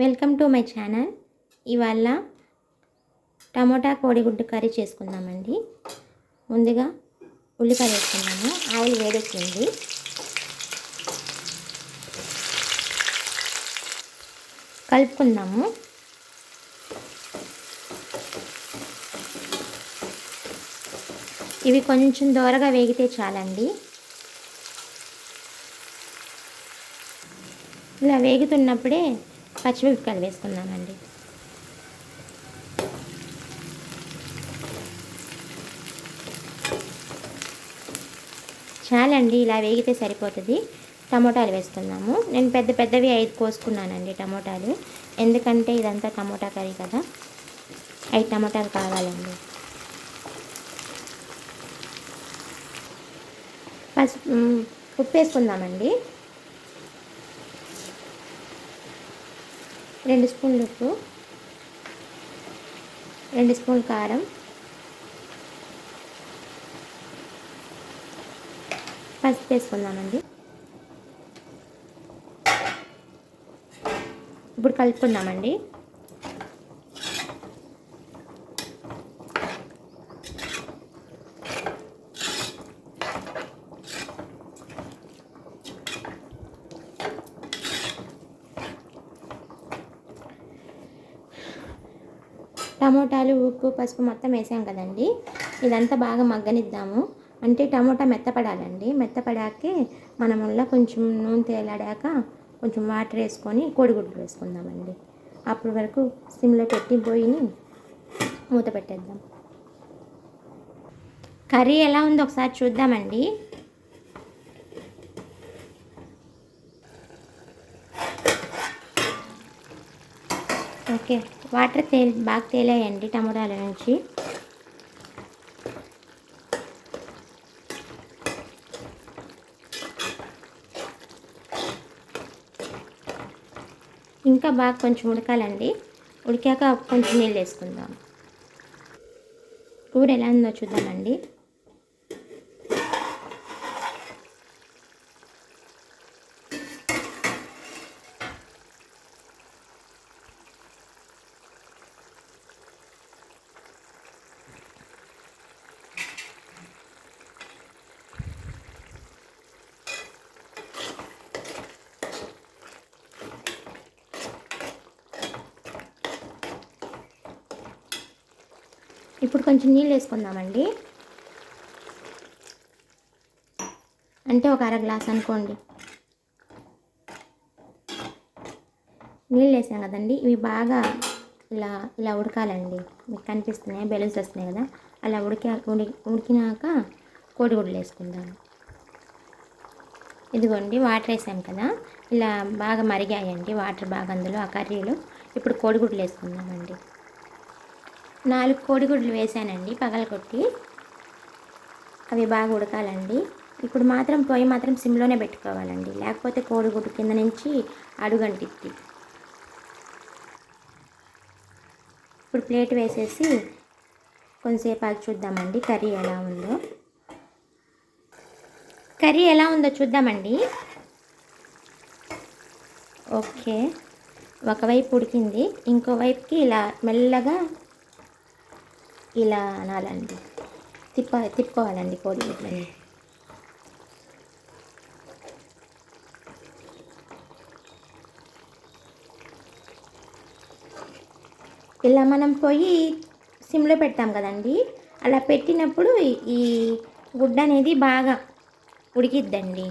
Welcome to my channel. ఇవాళ tomato కోడిగుడ్డు curry చేసుకుందామండి. ముందుగా ఉల్లిపాయ వేసుకున్నాము ఆయిల్ వేడెక్కింది. కలుపుకుందాము. ఇవి కొంచెం దోరగా వేగితే చాలండి. ఇలా వేగుతున్నప్పుడే పచ్చిమిరపకాయలు వేసుకుందామండి. చాలండి ఇలా వేగితే సరిపోతుంది. టమోటాలు వేస్తున్నాము నేను పెద్ద పెద్దవి ఐదు కోసుకున్నానండి టమోటాలు. ఎందుకంటే ఇదంతా టమోటా కర్రీ కదా. ఐదు టమోటాలు కావాలండి. పసుపు ఉప్పు వేసుకుందామండి. రెండు స్పూన్లు ఉప్పు రెండు స్పూన్లు కారం పసుపు వేసుకుందామండి. ఇప్పుడు కలుపుకుందామండి. టమోటాలు ఉప్పు పసుపు మొత్తం వేసాం కదండి. ఇదంతా బాగా మగ్గనిద్దాము. అంటే టమోటా మెత్తపడాలండి. మెత్తపడాకే మనం కొంచెం నూనె తేలాడాక కొంచెం వాటర్ వేసుకొని కోడిగుడ్లు వేసుకుందామండి. అప్పటి వరకు సిమ్లో పెట్టి పోయిని మూత పెట్టేద్దాం. కర్రీ ఎలా ఉందో ఒకసారి చూద్దామండి. ఓకే. వాటర్ తేల్ బాగా తేలాయండి టమోటాల నుంచి. ఇంకా బాగా కొంచెం ఉడకాలండి. ఉడికాక కొంచెం నీళ్ళు వేసుకుందాం. కూర ఎలా ఉందో చూద్దామండి. ఇప్పుడు కొంచెం నీళ్ళు వేసుకుందామండి. అంటే ఒక అర గ్లాస్ అనుకోండి. నీళ్ళు వేసాం కదండి ఇవి బాగా ఇలా ఇలా ఉడకాలండి. మీకు కనిపిస్తున్నాయి? బెలూన్స్ వస్తున్నాయి కదా అలా ఉడికా ఉడి ఉడికినాక కోడిగుడ్లు వేసుకుందాం. ఇదిగోండి వాటర్ వేసాం కదా ఇలా బాగా మరిగాయండి. వాటర్ బాగా అందులో ఆ కర్రీలు. ఇప్పుడు కోడిగుడ్లు వేసుకుందామండి. నాలుగు కోడిగుడ్లు వేసానండి పగలగొట్టి అవి బాగా ఉడకాలండి. ఇప్పుడు మాత్రం పొయ్యి మాత్రం సిమ్లోనే పెట్టుకోవాలండి. లేకపోతే కోడిగుడ్డు కింద నుంచి అడుగంటిద్ది. ఇప్పుడు ప్లేట్ వేసేసి కొంతసేపు ఆగి చూద్దామండి కర్రీ ఎలా ఉందో. కర్రీ ఎలా ఉందో చూద్దామండి. ఓకే. ఒకవైపు ఉడికింది ఇంకోవైపుకి ఇలా మెల్లగా ఇలా అనాలండి. తిప్ప తిప్పుకోవాలండి కోడిగుడ్లని ఇలా మనం పొయ్యి సిమ్లో పెడతాం కదండి. అలా పెట్టినప్పుడు ఈ- గుడ్డ అనేది బాగా ఉడికిద్దండి.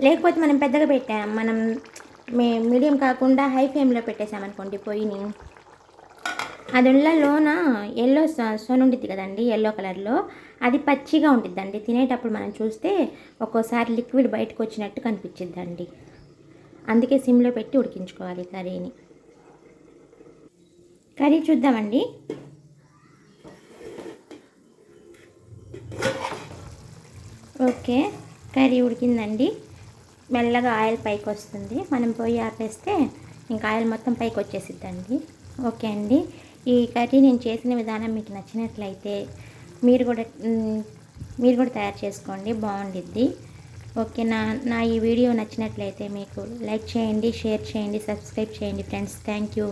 లేకపోతే మనం పెద్దగా పెట్టాం. మనం మే మీడియం కాకుండా హై ఫ్లేమ్లో పెట్టేసామనుకోండి పొయ్యిని. అది లోన ఎల్లో సోన్ ఉంటుంది కదండి ఎల్లో కలర్లో. అది పచ్చిగా ఉంటుందండి తినేటప్పుడు మనం చూస్తే ఒక్కోసారి లిక్విడ్ బయటకు వచ్చినట్టు కనిపించిద్దండి అందుకే సిమ్లో పెట్టి ఉడికించుకోవాలి కర్రీని. కర్రీ చూద్దామండి. ఓకే కర్రీ ఉడికిందండి. మెల్లగా ఆయిల్ పైకి వస్తుంది మనం పోయి ఆపేస్తే ఇంకా ఆయిల్ మొత్తం పైకి వచ్చేసిద్దండి ఓకే అండి. ఈ కర్రీ నేను చేసిన విధానం మీకు నచ్చినట్లయితే మీరు కూడా మీరు కూడా తయారు చేసుకోండి బాగుండిద్ది. ఓకే నా నా ఈ వీడియో నచ్చినట్లయితే మీకు లైక్ చేయండి షేర్ చేయండి సబ్స్క్రైబ్ చేయండి ఫ్రెండ్స్. Thank you.